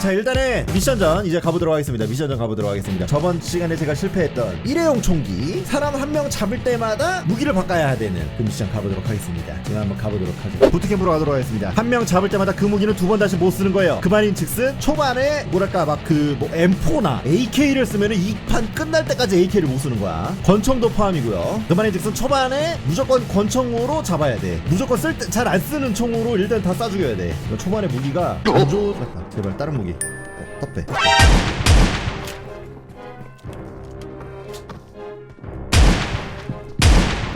자 일단은 미션전 이제 가보도록 하겠습니다. 미션전 가보도록 하겠습니다. 저번 시간에 제가 실패했던 일회용 총기. 사람 한 명 잡을 때마다 무기를 바꿔야 되는 그 미션 가보도록 하겠습니다. 제가 한번 가보도록 하겠습니다 부트캠프로 가도록 하겠습니다. 한 명 잡을 때마다 그 무기는 두 번 다시 못 쓰는 거예요. 그 말인 즉슨 초반에 뭐랄까 막 그 뭐 M4나 AK를 쓰면은 이 판 끝날 때까지 AK를 못 쓰는 거야. 권총도 포함이고요. 그 말인 즉슨 초반에 무조건 권총으로 잡아야 돼. 무조건 쓸 때 잘 안 쓰는 총으로 일단 다 쏴 죽여야 돼. 초반에 무기가 안 좋았다. 제발 다른 무기. 여기 어, 탑배.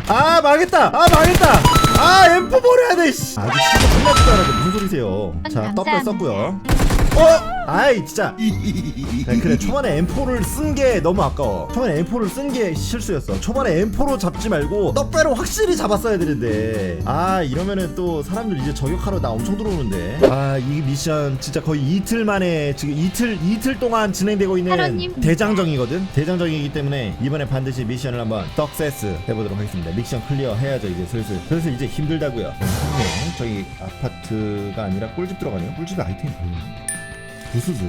아 망했다! 아 망했다! 아 엠프 버려야 돼 씨. 아직 시간 끝날 줄 알았는데 무슨 소리세요? 음, 자 떡배 썼고요. 어? 아이 진짜. 야, 그래 초반에 M4를 쓴 게 너무 아까워. 초반에 M4를 쓴 게 실수였어. 초반에 M4로 잡지 말고 떡배로 확실히 잡았어야 되는데. 아 이러면은 또 사람들 이제 저격하러 나 엄청 들어오는데. 아 이 미션 진짜 거의 이틀 만에 지금 이틀 이틀 동안 진행되고 있는 대장정이거든? 대장정이기 때문에 이번에 반드시 미션을 한번 떡세스 해보도록 하겠습니다. 미션 클리어 해야죠 이제 슬슬. 슬슬 이제 힘들다고요. 네, 저기 아파트가 아니라 꿀집 들어가네요. 꿀집에 아이템이 없네 부수수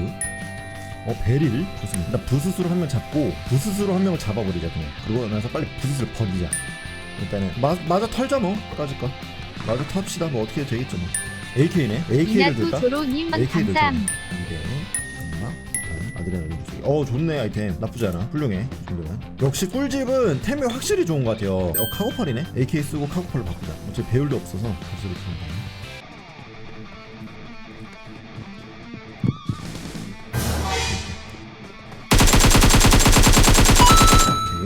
어 베리를 좋습니다. 부수수로 한 명 잡고 부수수로 한 명을 잡아버리자 그냥. 그러고 나서 빨리 부수수를 버리자. 일단은 마, 맞아 털자 뭐. 까짓까 맞아 탑시다 뭐. 어떻게 되겠죠 뭐. AK네. AK를 들까 AK를 들까 아드레날린 어 좋네 아이템. 나쁘지 않아. 훌륭해 정도면. 역시 꿀집은 템이 확실히 좋은 것 같아요. 어 카고팔이네. AK 쓰고 카고팔로 바꾸자. 어차피 배율도 없어서. 확실히 좋은 것 같아요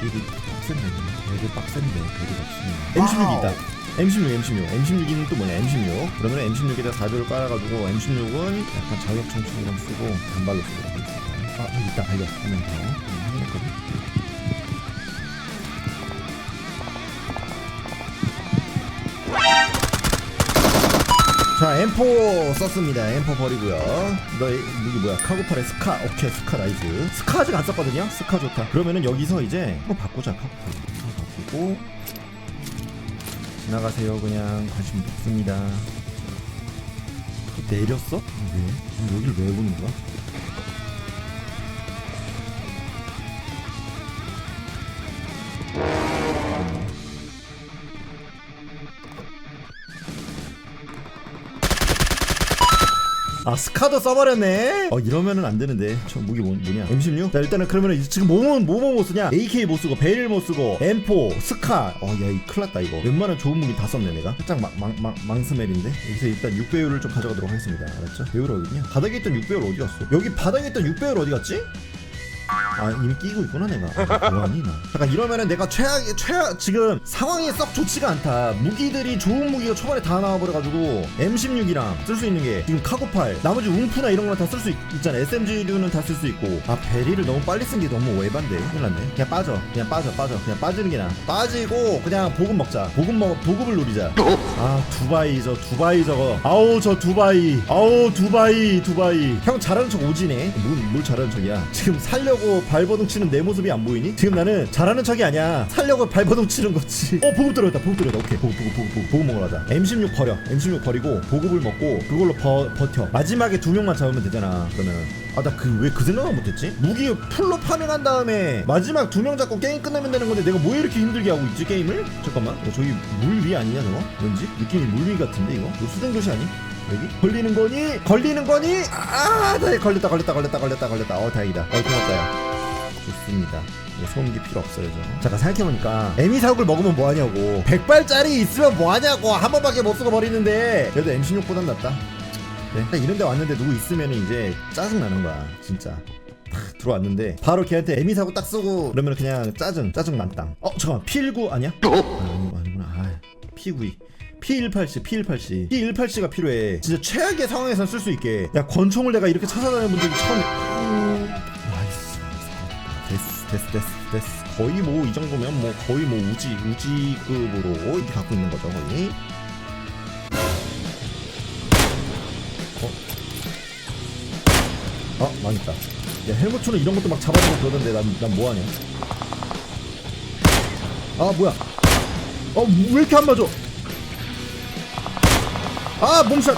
베릴이 빡센데 베릴 빡센데 베릴 없으면 M16이 있다. M16 M16. M16은 또 뭐냐? M16. 그러면 M16에다 4조를 깔아가지고 M16은 약간 자격청취처럼 쓰고 단발로 하겠습니다. 아 여기 있다. 발견 한명더. 확인했거든 자 M4 썼습니다. M4 버리고요. 너 이- 무기 뭐야? 카고팔의 스카. 오케이 스카 나이스. 스카 아직 안 썼거든요? 스카 좋다. 그러면은 여기서 이제 한번 바꾸자. 카고팔. 바꾸고. 지나가세요. 그냥 관심 없습니다. 내렸어? 왜? 여기를 왜 보는 거야? 아 스카도 써버렸네. 어 이러면은 안 되는데. 저 무기 뭐, 뭐냐? M16? 자 일단은 그러면은 이제 지금 뭐뭐 뭐뭐 못 쓰냐? AK 못 쓰고 베릴 못 쓰고 M4 스카. 어야이 큰일 났다 이거. 웬만한 좋은 무기 다 썼네 내가. 살짝 망, 망, 망, 망스멜인데. 여기서 일단 6배율을 좀 가져가도록 하겠습니다. 알았죠? 배율 어디냐? 바닥에 있던 6배율 어디 갔어? 여기 바닥에 있던 6배율 어디 갔지? 아 이미 끼고 있구나 내가. 아, 뭐하니 나. 잠깐 이러면은 내가 최악 최악 지금 상황이 썩 좋지가 않다. 무기들이 좋은 무기가 초반에 다 나와버려가지고 M16이랑 쓸 수 있는 게 지금 카고팔 나머지 움프나 이런 거는 다쓸 수 있잖아. SMG류는 다 쓸 수 있고. 아 베리를 너무 빨리 쓴 게 너무 오해반데. 큰일 났네. 그냥 빠져. 그냥 빠져 빠져. 그냥 빠지는 게 나아. 빠지고 그냥 보급 먹자. 보급 먹 보급을 노리자. 아 두바이 저 두바이 저거. 아우 저 두바이. 아우 두바이 두바이. 형 잘하는 척 오지네. 뭘, 뭘 잘하는 척이야. 지금 살려고 발버둥 치는 내 모습이 안 보이니? 지금 나는 잘하는 척이 아니야 살려고 발버둥 치는 거지 어 보급 들어갔다 보급 들어갔다 오케이 보급 보급 보급 보급, 보급 먹으러 가자 M16 버려 M16 버리고 보급을 먹고 그걸로 버, 버텨 마지막에 두 명만 잡으면 되잖아 그러면 아 나 그 왜 그 생각을 못했지? 무기 풀로 파밍한 다음에 마지막 두 명 잡고 게임 끝내면 되는 건데 내가 뭐 이렇게 힘들게 하고 있지 게임을? 잠깐만 어, 저기 물 위 아니냐 저거? 왠지? 느낌이 물 위 같은데 이거? 이거 수정도시 아니? 여기? 걸리는 거니? 걸리는 거니? 아, 나 걸렸다, 걸렸다, 걸렸다, 걸렸다, 걸렸다. 어, 다행이다. 어, 고맙다, 야. 좋습니다. 소음기 필요 없어요, 저. 잠깐 생각해보니까, 에미사옥을 먹으면 뭐하냐고. 100발짜리 있으면 뭐하냐고. 한 번밖에 못 쓰고 버리는데. 그래도 M16보단 낫다. 네. 딱 이런 데 왔는데 누구 있으면 이제 짜증나는 거야, 진짜. 탁 들어왔는데 바로 걔한테 에미 사고 딱 쓰고 그러면 그냥 짜증 짜증 만땅 어 잠깐만 P19 아니야? 아, 아니구- 아니구나 아 P92 P180 P180 P180가 필요해 진짜 최악의 상황에서 쓸수 있게 야 권총을 내가 이렇게 찾아다니는 분들이 처음에 음, 나이스 됐어 됐어 됐어 거의 뭐 이 정도면 뭐 거의 뭐 우지 우지급으로 이렇게 갖고 있는 거죠 거의. 어? 아 망했다. 야 헬무트는 이런 것도 막 잡아주고 그러던데 난, 난 뭐하냐? 아 뭐야? 어왜 이렇게 안 맞아? 아 몸샷!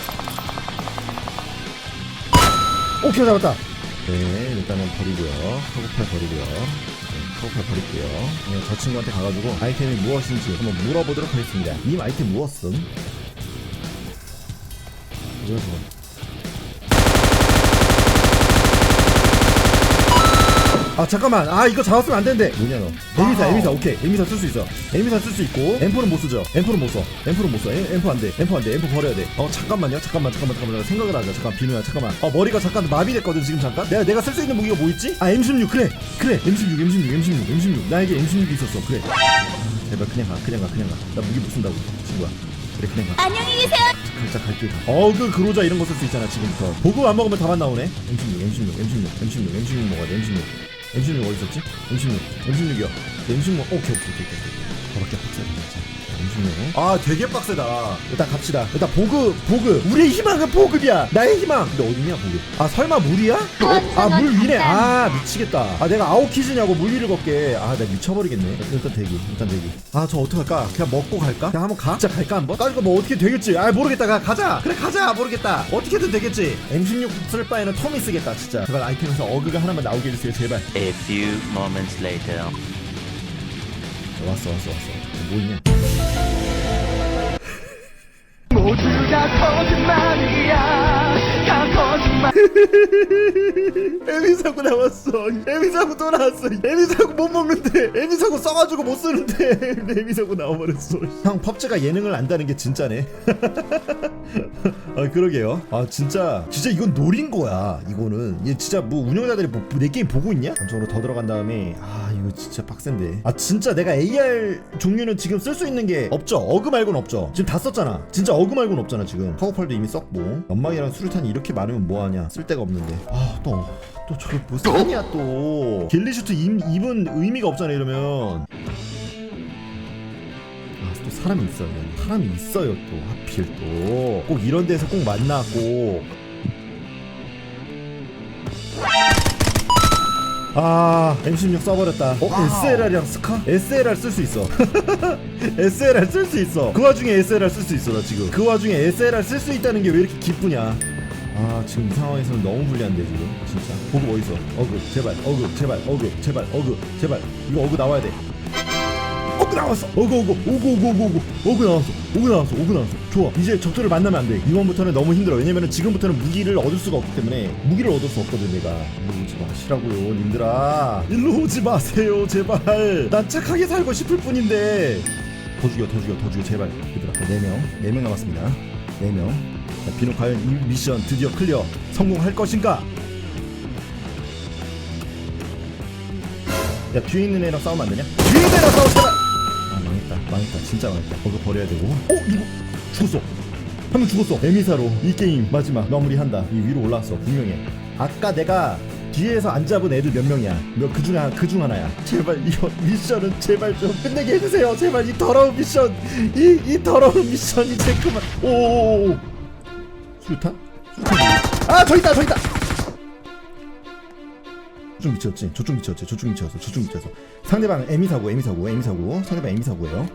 오케이 잡았다 네 일단은 버리고요. 카고팔 버리고요. 네, 카고팔 버릴게요. 네, 저 친구한테 가가지고 아이템이 무엇인지 한번 물어보도록 하겠습니다. 님 아이템 무엇음? 저거 아 잠깐만. 아 이거 잡았으면 안 되는데. 뭐냐 너? 에미사 에미사. 오케이. 에미사 쓸 수 있어. 에미사 쓸 수 있고 엠포는 못 쓰죠. 엠포는 못써. 엠포는 못써. 엠포 안돼. 엠포 안돼. 엠포 버려야 돼어 잠깐만요. 잠깐만 잠깐만 잠깐만. 생각을 하자. 잠깐 비누야. 잠깐만. 어 머리가 잠깐 마비됐거든 지금 잠깐. 내가 내가 쓸 수 있는 무기가 뭐 있지? 아 M16. 그래. 그래. M16 M16 M16 M16. 나에게 M16이 있었어. 그래. 제발 그냥 가. 그냥 가. 그냥 가나 무기 못 쓴다고 친구야. 그래 그냥 가. 안녕히 계세요. 살짝 갈게 가. 어그 그로자 이런 거 쓸 수 있잖아 지금부터. 보급 안 먹으면 답안 나오네. M16 M16 M16 M16 M16 먹어야 돼 M16 M16 어디 있었지? M16. M16이요. M16. 오케이 오케이 오케이 오케이. 더럽게 빡세다 진짜 M16 아 되게 빡세다. 일단 갑시다. 일단 보급 보급. 우리의 희망은 보급이야. 나의 희망. 근데 어디냐 보급? 아 설마 물이야? 아 물 위네. 아 미치겠다. 아 내가 아웃키즈냐고 물 위를 걷게. 아나 미쳐버리겠네. 일단 대기 일단 대기. 아 저 어떡할까? 그냥 먹고 갈까? 그냥 한번 가? 진짜 갈까 한번? 아 이거 뭐 어떻게 되겠지? 아 모르겠다. 가, 가자. 그래 가자. 모르겠다. 어떻게든 되겠지? M16 쓸 바에는 톰이 쓰겠다 진짜. 제발 아이템에서 어그가 하나만 나오게 해주세요 제발. A few moments later. 왔어 왔어 왔어. 뭐 있냐 모두 다 거짓말이야 에미사고 나왔어. 에미사고 또 나왔어. 에미사고 못 먹는데. 에미사고 써가지고 못 쓰는데. 에미사고 나와버렸어. 형 펍즈가 예능을 안다는 게 진짜네. 아 그러게요. 아 진짜. 진짜 이건 노린 거야 이거는. 얘 진짜 뭐 운영자들이 뭐, 내 게임 보고 있냐? 한쪽으로 더 들어간 다음에 아 이거 진짜 빡센데. 아 진짜 내가 AR 종류는 지금 쓸 수 있는 게 없죠. 어그 말고는 없죠. 지금 다 썼잖아. 진짜 어그 말고는 없잖아 지금. 카고팔도 이미 썼고. 연막이랑 수류탄이 이렇게 많으면 뭐하 냐 쓸 데가 없는데 아또 또 저걸 뭐 사냐 또 길리슈트 입, 입은 의미가 없잖아 이러면 아, 또 사람이 있어요. 사람이 있어요, 또 하필 또. 꼭 이런 데서 꼭 만나고. 아, M16 써버렸다. 어, SLR이랑 스카? SLR 쓸 수 있어. SLR 쓸 수 있어. 그 와중에 SLR 쓸 수 있어, 나 지금. 그 와중에 SLR 쓸 수 있다는 게 왜 이렇게 기쁘냐. 아, 지금 이 상황에서는 너무 불리한데, 지금. 진짜. 보급 어딨어? 어그, 제발, 어그, 제발, 어그, 제발, 어그, 제발. 이거 어그 나와야 돼. 어그 나왔어! 어그 어그 오그 오그 오그 오그 어그 나왔어 오그 나왔어 오그 나왔어. 좋아. 이제 적들을 만나면 안돼. 이번부터는 너무 힘들어. 왜냐면은 지금부터는 무기를 얻을 수가 없기 때문에 무기를 얻을 수 없거든 내가. 일로 오지 마시라고요 님들아. 일로 오지 마세요 제발. 난 착하게 살고 싶을 뿐인데. 더 죽여 더 죽여 더 죽여 제발. 얘들아 4명. 4명 남았습니다. 4명. 자, 비노 과연 이 미션 드디어 클리어 성공할 것인가? 야 뒤에 있는 애랑 싸우면 안 되냐? 뒤에 있는 애랑 제발 아 망했다. 망했다. 진짜 망했다. 거기 버려야 되고. 어 이거 죽었어. 한 명 죽었어. 에미사로 이 게임 마지막 마무리한다. 이 위로 올라왔어 분명해 아까 내가 뒤에서 안 잡은 애들 몇 명이야? 몇그 중에 한- 그중 하나야. 제발 이거 미션은 제발 좀 끝내게 해주세요. 제발 이 더러운 미션. 이, 이 더러운 미션 이제 그만. 오오오오 수류탄? 수류탄 아저 있다 저 있다! 저쪽 미쳤지? 저쪽 미쳤지? 저쪽 미쳤어 저쪽 미쳤어. 상대방 에미 사고 에미 사고 에미 사고. 상대방 에미 사고예요.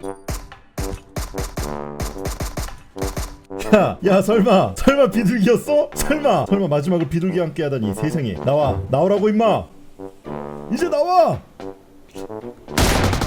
야, 야 설마 설마 비둘기였어? 설마 설마 마지막을 비둘기 함께 하다니 세상에. 나와 나오라고 임마! 이제 나와!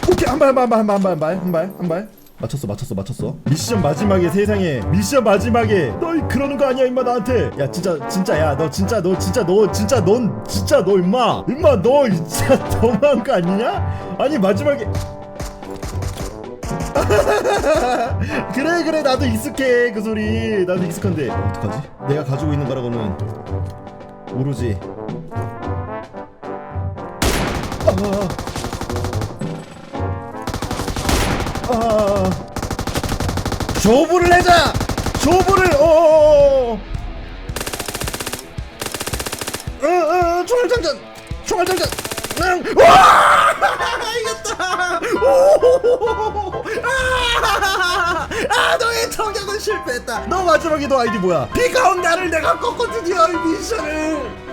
오케이 한 발 한 발 한 발 한 발 한 발 한 발 한 발 맞췄어 맞췄어 맞췄어. 미션 마지막에 세상에 미션 마지막에. 너희 그러는 거 아니야 임마 나한테. 야 진짜 진짜 야 너 진짜 너 진짜 너 진짜 넌 진짜 너 임마. 임마 너 진짜 너무한 거 아니냐? 아니 마지막에. 그래 그래 나도 익숙해 그 소리. 나도 익숙한데. 어, 어떡하지? 내가 가지고 있는 거라고는 오로지. 아, 아, 조부를 내자! 조부를 어 어, 어, 총알 장전! 총알 장전! 응. 와! 이겼다! 오! 아, 아 너의 청약은 실패했다! 너 마지막 에 너 아이디 뭐야? 비가 온 나를 내가 꺾고 드디어 이 미션을!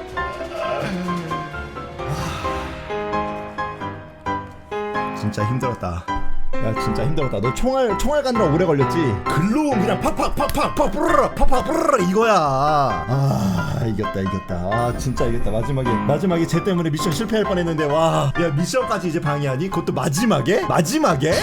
진짜 힘들었다. 야 진짜 힘들었다. 너 총알 총알 가느라 오래 걸렸지. 글로 그냥 팍팍 팍팍 팍 뿌르르 팍팍 뿌르르 이거야. 아 이겼다 이겼다. 아 진짜 이겼다. 마지막에 마지막에 쟤 때문에 미션 실패할 뻔했는데 와. 야 미션까지 이제 방해하니? 그것도 마지막에? 마지막에?